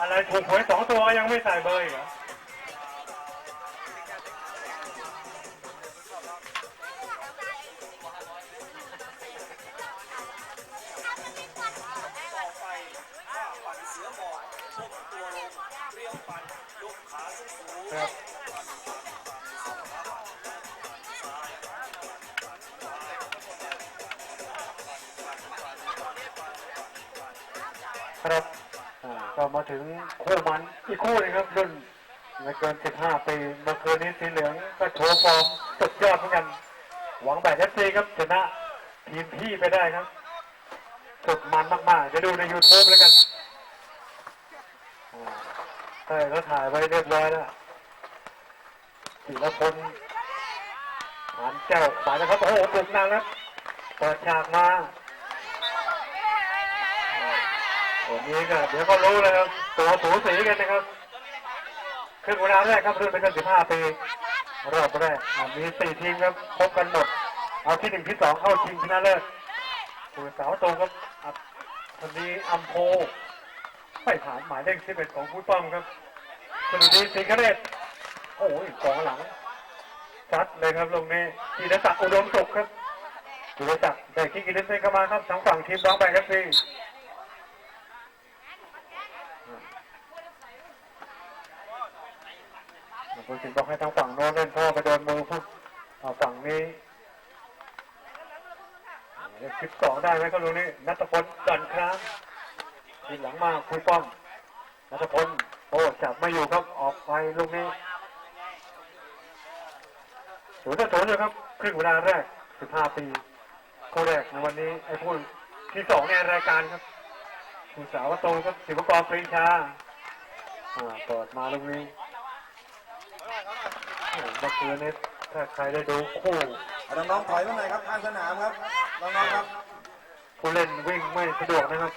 อะไรถูกหวยสองตัวก็ยังไม่ใส่เบอร์อีกเหรอต่อไปห้าปั่นเสือหมอบก้มตัวลงเรียวปั่นยกขาสูงสูงครับครับอ่า ก็มาถึงคู่มันอีกคู่นึงครับรุ่นไม่เกิน 15 ปีเมื่อคืนนี้สีเหลืองก็โชว์ฟอร์มสุดยอดเหมือนกัน หวังแบบเอฟซีครับชนะทีมพี่ไปได้ครับสุดมันมากๆจะดูใน YouTube แล้วกันใช่เขาถ่ายไว้เรียบร้อยแล้วศิลพลหานแก้วไปนะครับ โอ้โหบุกนางครับเปิดฉากมา วันนี้ก็เดี๋ยวก็รู้เลยครับตัวสูสีกันนะครับครึ่งเวลาแรกครับรุ่นเป็นกัน15ปีรอบแรกมีสี่ทีมครับพบกันหมด เอาที่หนึ่งที่สองเข้าชิงชนะเลิศตัวสาวโตรับอับคนนี้อัมโพไม่ผ่านหมายเลขสิบเอ็ดของผู้ป้อมครับสวัสดีสิงห์เดชโอ้ยกองหลังซัดเลยครับลงนี้กีรศักดิ์อุดมสุขครับกีรศักดิ์ได้คิกกินเล่นเข้ามาครับทางฝั่งทีมน้องแบงค์ครับพี่ คุณสิงบอกให้ทางฝั่งโน้นเล่นพ่อไปโดนมือผู้เอฝั่งนี้คลิปสองได้ไหมครับลุงนี่นัทพลดันครั้งทีหลังมาคุยป้อมนัทพลโอ้จับไม่อยู่ครับออกไปลูกนี้ศูนย์ต่อศูนย์เลยครับครึ่งเวลาแรก 15 ปีคู่แรกในวันนี้ไอ้ผู้ที่สองในรายการครับคุณสาววโตครับศิวกรปรีชาอ่าเปิดมาลูกนี้ โอ้โหเมื่อคืนนี้ถ้าใครได้ดูคู่เอาน้องๆถอยมาหน่อยครับข้างสนามครับน้องๆครับผู้เล่นวิ่งไม่สะดวกนะครับ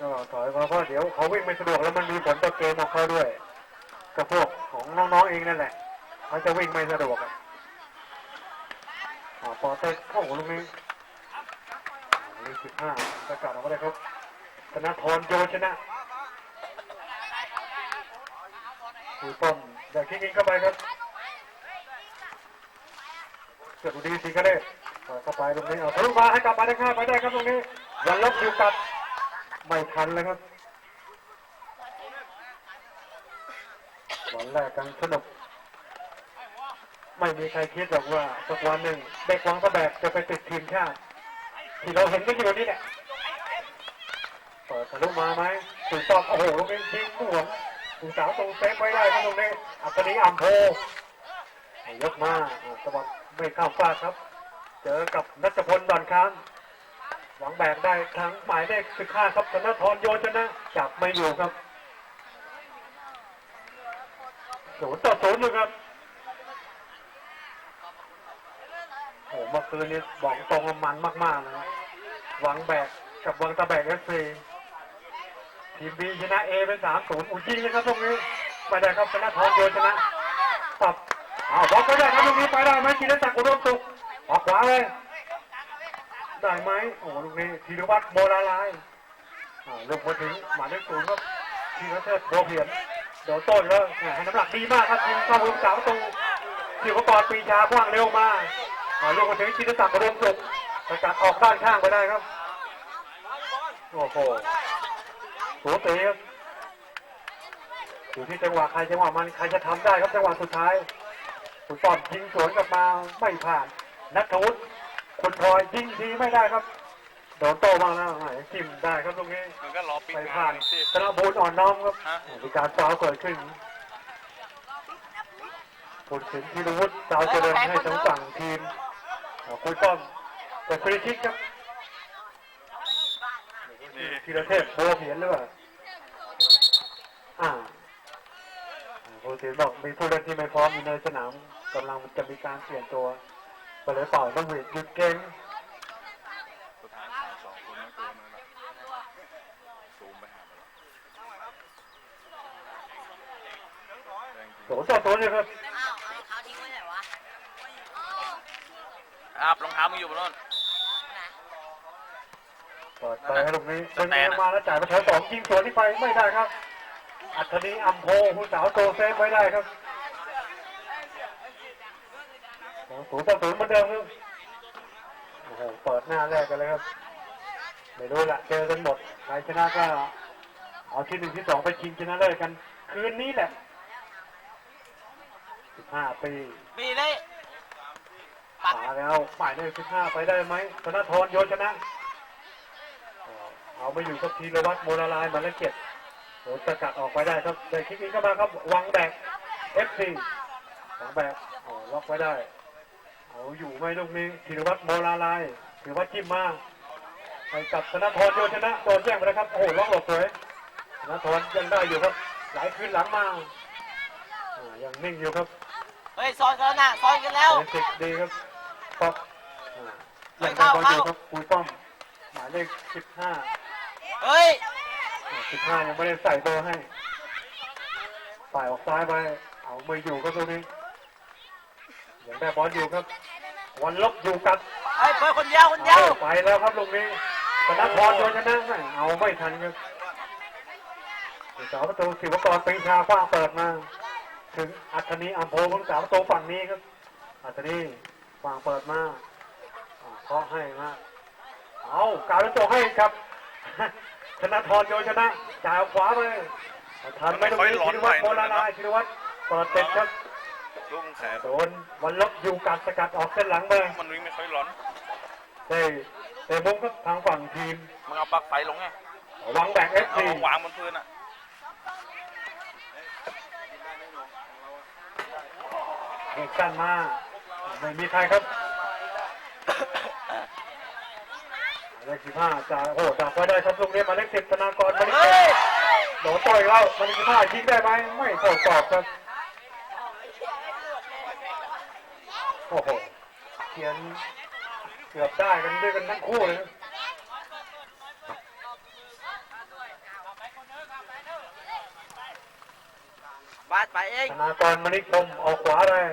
ก็ถอยมาเพราะเดี๋ยวเขาวิ่งไม่สะดวกแล้วมันมีผลต่อเกมของเขาด้วยกับพวกของน้องๆเองนั่นแหละเขาจะวิ่งไม่สะดวกอะอ่าปอเต้เข้าลูกนี้เลขสิบห้าประกาศออกมาได้ครับธนทรโยชนะ คือป้อมอยากคิกอิงเข้าไปครับเกิดอุดีสิงก็ได้เปิดเข้าไปตรงนี้เอาทะลุมาให้กลับมาได้ข้าไปได้ครับตรงนี้ยันลบอยู่กับไม่ทันเลยครับบอลแรกกันสนุกไม่มีใครคิดหรอกว่าสักวันหนึ่งเด็กวังตะแบกจะไปติดทีมชาติที่เราเห็นกันอยู่นี่แหละเปิดทะลุมาไหมถึงตอบโอ้โหตรงนี้ยิงหวง ถึงสาวตรงเซฟไว้ได้ครับตรงนี้อัศนีอัมโพยกมาอ่าสะบัดไม่เข้าฟาดครับ เจอกับนัทพลดอนค้างหวังแบกได้ครั้งหมายเลขสิบห้าครับธนทรโยชนะ จับไม่อยู่ครับศูนย์ต่อศูนย์อยู่ครับโอ้เมื่อคืนนี้บอกตรงมันมากๆนะครับหวังแบกกับวังตะแบกเอฟซี ทีมบีชนะเอเป็นสามศูนย์อุ้ยจริงเลยครับตรงนี้ไม่ได้ครับธนะทรโยชนะปรับเอาบล็อกไปได้ครับลูกนี้ไปได้ไหมธีรศักดิ์อุดมสุขออกขวาเลยได้ไหมโอ้ลูกนี้ธีรวัตรโมลาลายลงมาถึงหมายเลขศูนย์ครับธีรเทพโบเพียนเดี๋ยวต้นแล้วให้น้ำหนักดีมากครับทีมเข้ามือสามประตูธีรกรปรีชาว้างเร็วมาอ่าลงมาถึงธีรศักดิ์อุดมสุขสกัดออกด้านข้างไปได้ครับโอ้โห สูสีครับอยู่ที่จังหวะใครจังหวะมันใครจะทำได้ครับจังหวะสุดท้ายคุณปอดยิงสวนกลับมาไม่ผ่านนัทวุฒิคุณพลอยยิงทีไม่ได้ครับโดนโตมาแล้วหายจิ้มได้ครับตรงนี้มันก็รอปิดไปงาผ่านนสิธนบูรณ์อ่อนน้อมครับฮะมีการฟาวล์เกิดขึ้นผลสินธีรวุฒิสาวเจริญให้ทั้งฝั่งทีมอ่าคุยป้อมแต่ฟรีคิกครับนี่ ธีรเทพโบวเพียนหรือเปล่าอ่าผู้สินบอกมีผู้เล่นที่ไม่พร้อมอยู่ในสนามกำลังจะมีการเปลี่ยนตัวก็เลยเป่าต้องหวีดหยุดเกมสุดท้ายสามสองคนไม่ตัวมันแบบซูมไปหามันแรงจริงโสต่อตัวเลยครับอ้าวรองเท้าทิ้งไว้ไหนวะอาบรองเท้ามึงอยู่บนน่นไหน เปิดไปให้ลูกนี้เป็นยิงมาแล้วจ่ายมาแถวสองยิงสวนที่ไปไม่ได้ครับ อัศนีอัมโพผู้สาวโตเซฟไว้ได้ครับสองศูนย์ต่อศูนย์เหมือนเดิมครับโอ้โหเปิดหน้าแรกกันเลยครับไม่รู้ละเจอกันหมดใครชนะก็เอาที่หนึ่งที่สองไปชิงชนะเลิศกัน คืนนี้แหละสิบห้าปีปีเลยปัดมาแล้วหมายเลขสิบห้าไปได้ไหมธนทรโยชนะอ๋อ เอาไปอยู่กับทีละวัดโมนาลายมาแล้วเก็บโดนสกัดออกไปได้ครับแต่คิกนี้เข้ามาครับวังแบกเอฟซีวังแบกอ๋อล็อกไว้ได้เอาอยู่ไหมลูกนี้ธีรวัตรโมลาลายถือว่าจิ้มมาไปกับธนทรโยชนะโดนแย่งไปแล้วครับโอ้โหล็อกหลบเลยธนทรยังได้อยู่ครับหลายคืนหลังมาอ่ายังนิ่งอยู่ครับเฮ้ยซ้อนกันแล้วนะซ้อนกันแล้วเป็นสิกดีครับป๊อปอ่าเฮ้ยังยได้เข้าบอลอยู่เข้าครับปุยป้อมหมายเลขสิบห้า เฮ้ยสิบห้ายังไม่ได้ใส่เบอร์ให้ ฝ่ายออกซ้ายไป เอาไม่อยู่ครับตรงนี้ยังได้บอลอยู่ครับ วันลบอยู่กับเฮ้ยเปิดคนเดียวคนเดียวเอาไปแล้วครับตรงนี้ธนพรโยนชนะไม่เอาไม่ทันครับสาวประตูศิวกรปรีชาคว้างเปิดมา ถึงอัศนีอัมโพของสาวประตูฝั่งนี้ครับ อัศนีวางเปิดมาอ่าเคาะให้มาเอาการเป็นตัวให้ครับ ธนทรโยนชนะจ่ายออกขวาไปทันไหม่ตรงนี้ธีรวัตรโมลาลายธีรวัตรเปิดเต็มครับลูกแขนโดนวันลบอยู่การสกัดออกเส้นหลังไปมันวิ่งไม่ค่อยร้อนได้แต่มุมครับทางฝั่งทีมมึงเอาปลั๊กไฟลงไงวังแบกเอฟเอาซีวางบนพื้นอะเด็กสั้นมาไม่มีใครครับหมาย เลขสิบห้าจ่าโอ้โหดักไว้ได้ครับลูกนี้หมายเลขสิบธนากรมาเลขเฮ้ยโดนต่อยแล้วหมายเลขสิบห้ายิงได้ไหมไม่ตรวจสอบครับโอ้โหเขียนเกือบได้กันด้วยกันทั้งคู่เลยครับบาดไปเองธนากรมณิคมออกขวาเลย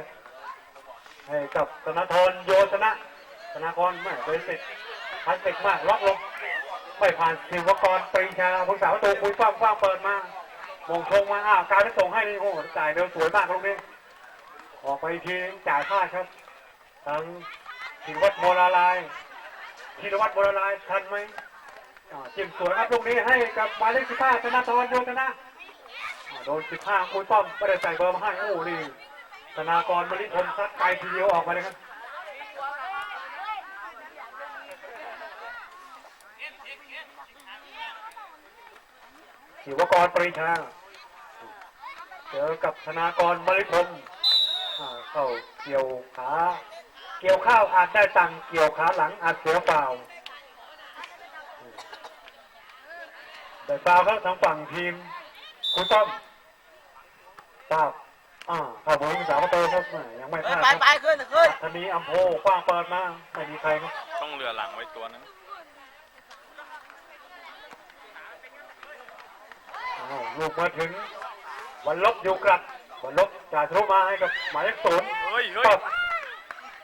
ให้กับธนทรโยชนะธนากรไม่เป็นสิทธิ์ พันสิกมากล็อกลงไม่ผ่านศิวกรปรีชาผู้สาวประตูคุยฟ้าฟ้าเปิดมามงชงมาอ้าวการไปส่งให้นี่โอ้โหจ่ายเร็วสวยมากลูกนี้ออกไปทีจ่ายพลาดครับทางธีรวัตรโมลาลายธีรวัตรโมลาลายทันไหมจิ้มสวยครับลูกนี้ให้กับหมายเลขสิบห้าธนทรโยชนะอ่าโดน15คุณป้อมไม่ได้ใส่เบอร์มาให้โอ้โหนี่ธนากรมริพลซัดไปทีเดียวออกมาเลยครับ ศิวกรปริชาเจอกับธนากรมริพลอ่าเข้าเกี่ยวขาเกี่ยวข้าวอาจได้ตังค์เกี่ยวขาหลังอาจเสียเปล่าแต่ฟาวครับทางฝั่งทีมคุณต้อมทราบอ่าข่าวบอลสาวประตูครับแหม่ยังไม่พเฮ้ยลาดไปครับไปขึ้นขึ้นทันนี้อัมโพกว้างเปิดมาไม่มีใครครับต้องเรือหลังไว้ตัวนึง อ้าวลูกมาถึงวันลบอยู่กลับวันลบจ่ายทะลุมาให้กับหมายเลขศูนย์เฮ้ยเฮ้ยปั๊บ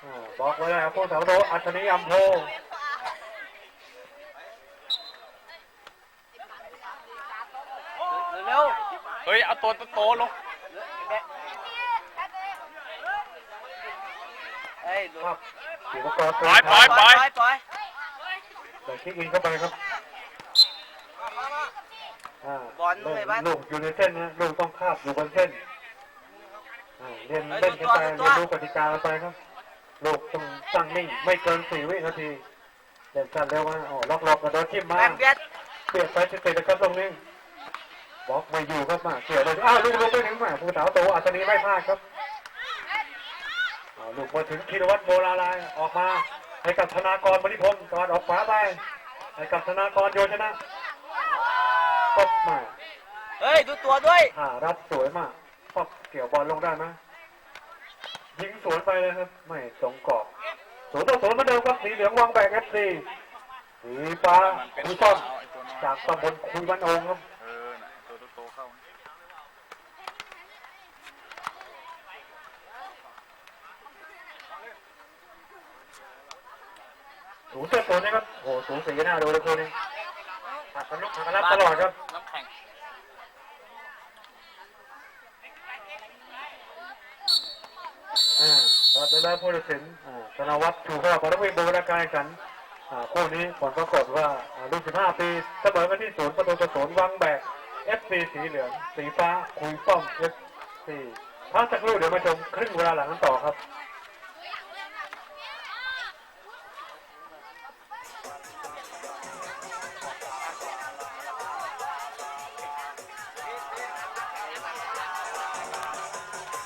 อ่าบอกไว้แล้วครับผู้สาวประตูอัศนีอัมโพเร็วเฮ้ยเอาตัวโตๆลงเฮ้ยดูครับศิวกรปล่อยปล่อยปล่อยปล่อย แต่คิกอินเข้าไปครับ อ่าลูกอยู่ในเส้นนะลูกต้องคาบอยู่บนเส้นอ่าเรียนเล่นกันไปเรียนรู้กติกากันไปครับลูกต้องตั้งนิ่งไม่เกินสี่วินาทีเล่นสั้นเร็วมาอ๋อล็อกล็อกกระโดดทิ่มมาแบงเบียดเปลี่ยนไปติดๆนะครับตรงนี้บล็อกไม่อยู่ครับมาเกี่ยวเลยอ้าวลูกลงไปถึงมาผู้สาวโตอัศนีไม่พลาดครับอ้าวลูกมาถึงธีรวัตรโบราลายออกมาให้กับธนากรมณิพงศ์ตอนออกขวาไปให้กับธนากรโยชนะป๊บมา เฮ้ย ดูตัวด้วยหารับสวยมากป๊บเกี่ยวบอลลงได้ไหมยิงสวนไปเลยครับ ไม่ตรงกรอบศูนต่อศูนเหมือนเดิมครับสีเหลืองวางแบกเอฟซีสีฟ้าคุยตัป้วอมจากตำบลคุยบ้านองครับเออน่ะตัวโตๆเข้าศูนย์ต่อศูนย์นะครับโอ้โหสูงสีหน้าดูเลยคนนี้หักกันลุกหักกันรับตลอดครับ น้ำแข็ง อ่า วัดเวลาผู้ตัดสินอ่าธนวัฒน์ชูข้อพอต้องไปบูรณาการแข่งขันคู่นี้ผลปรากฏว่ารุ่น15 ปีเสมอกันที่ศูนย์ประตูต่อศูนย์วังแบก FC สีเหลือง สีฟ้า คุยป้อม FC พักสักครู่เดี๋ยวมาชมครึ่งเวลาหลังกันต่อครับ